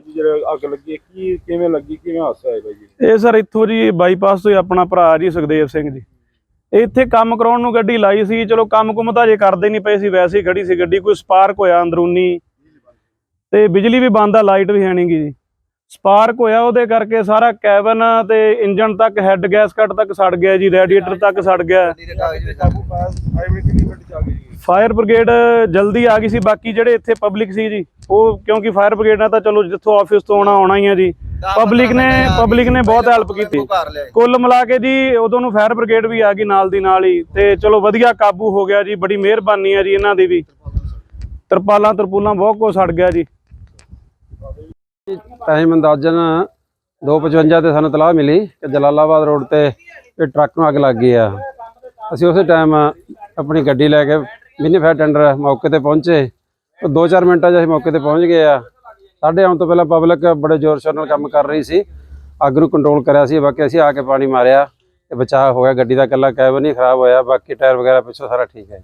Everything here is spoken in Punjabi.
ਜੀ ਜਿਹੜਾ ਅੱਗ ਲੱਗੀ ਹੈ, ਕੀ ਕਿਵੇਂ ਲੱਗੀ ਕਿਵੇਂ ਹਾਦਸਾ ਹੋਇਆ ਬਾਈ ਜੀ? ਇਹ ਸਰ ਇੱਥੋਂ ਜੀ ਬਾਈਪਾਸ ਤੋਂ ਹੀ ਆਪਣਾ ਭਰਾ ਜੀ ਸੁਖਦੇਵ ਸਿੰਘ ਜੀ। ਇੱਥੇ ਕੰਮ ਕਰਾਉਣ ਨੂੰ ਗੱਡੀ ਲਾਈ ਸੀ ਚਲੋ ਕੰਮ ਕੁਮ ਤਾਂ ਜੇ ਕਰਦੇ ਨਹੀਂ ਪਏ ਸੀ ਵੈਸੇ ਹੀ ਖੜੀ ਸੀ ਗੱਡੀ ਕੋਈ ਸਪਾਰਕ ਹੋਇਆ ਅੰਦਰੂਨੀ। ਤੇ ਬਿਜਲੀ ਵੀ ਬੰਦ ਆ ਲਾਈਟ ਵੀ ਹੈ ਨਹੀਂਗੀ ਜੀ। ਸਪਾਰਕ ਹੋਇਆ ਉਹਦੇ ਕਰਕੇ ਸਾਰਾ ਕੈਬਨ ਤੇ ਇੰਜਨ ਤੱਕ ਹੈੱਡ ਗੈਸ ਕੱਟ ਤੱਕ ਸੜ ਗਿਆ ਜੀ ਰੈਡੀਏਟਰ ਤੱਕ ਸੜ ਗਿਆ। ਕਾਬੂ ਪਾਇਆ ਆਈ ਮਿੰਟ ਫਾਇਰ ਬ੍ਰਿਗੇਡ ਜਲਦੀ ਆ ਗਈ ਸੀ ਬਾਕੀ ਜਿਹੜੇ ਇੱਥੇ ਪਬਲਿਕ ਸੀ ਜੀ ਉਹ ਕਿਉਂਕਿ ਫਾਇਰ ਬ੍ਰਿਗੇਡ ਨਾਲ ਤਾਂ ਚਲੋ ਜਿੱਥੋਂ ਆਫਿਸ ਤੋਂ ਆਉਣਾ ਆਉਣਾ ਹੀ ਆ ਜੀ। ਪਬਲਿਕ ਨੇ ਪਬਲਿਕ ਨੇ ਬਹੁਤ ਹੈਲਪ ਕੀਤੀ। ਕੁੱਲ ਮਿਲਾ ਕੇ ਜੀ ਉਦੋਂ ਨੂੰ ਫਾਇਰ ਬ੍ਰਿਗੇਡ ਵੀ ਆ ਗਈ ਨਾਲ ਦੀ ਨਾਲ ਹੀ ਤੇ ਚਲੋ ਵਧੀਆ ਕਾਬੂ ਹੋ ਗਿਆ ਜੀ ਬੜੀ ਮਿਹਰਬਾਨੀ ਆ ਜੀ ਇਹਨਾਂ ਦੀ ਵੀ। ਤਰਪਾਲਾਂ ਤਰਪੂਲਾਂ ਬਹੁਤ ਕੁਛ ਸੜ ਗਿਆ ਜੀ। ਟਾਈਮ ਅੰਦਾਜ਼ਨ 2:55 ਤੇ ਸਾਨੂੰ ਤਲਾਹ ਮਿਲੀ ਕਿ ਜਲਾਲਾਬਾਦ ਰੋਡ ਤੇ ਇਹ ਟਰੱਕ ਨੂੰ ਅੱਗ ਲੱਗ ਗਈ ਆ। ਅਸੀਂ ਉਸੇ ਟਾਈਮ ਆਪਣੀ ਗੱਡੀ ਲੈ ਕੇ ਮਿਨੀ ਫਾਇਰ ਟੈਂਡਰ ਮੌਕੇ ਤੇ ਪਹੁੰਚੇ। ਉਹ 2-4 ਮਿੰਟਾਂ 'ਚ ਅਸੀਂ ਮੌਕੇ ਤੇ ਪਹੁੰਚ ਗਏ ਆ। ਸਾਡੇ ਆਉਣ ਤੋਂ ਪਹਿਲਾਂ ਪਬਲਿਕ ਬੜੇ ਜ਼ੋਰ ਸ਼ੋਰ ਨਾਲ ਕੰਮ ਕਰ ਰਹੀ ਸੀ। ਅੱਗ ਨੂੰ ਕੰਟਰੋਲ ਕਰਿਆ ਸੀ, ਬਾਕੀ ਅਸੀਂ ਆ ਕੇ ਪਾਣੀ ਮਾਰਿਆ ਤੇ ਬਚਾਅ ਹੋ ਗਿਆ। ਗੱਡੀ ਦਾ ਇਕੱਲਾ ਕੈਬ ਨਹੀਂ, ਖਰਾਬ ਹੋਇਆ। ਬਾਕੀ ਟਾਇਰ ਵਗੈਰਾ ਪਿੱਛੋਂ ਸਾਰਾ ਠੀਕ ਹੈ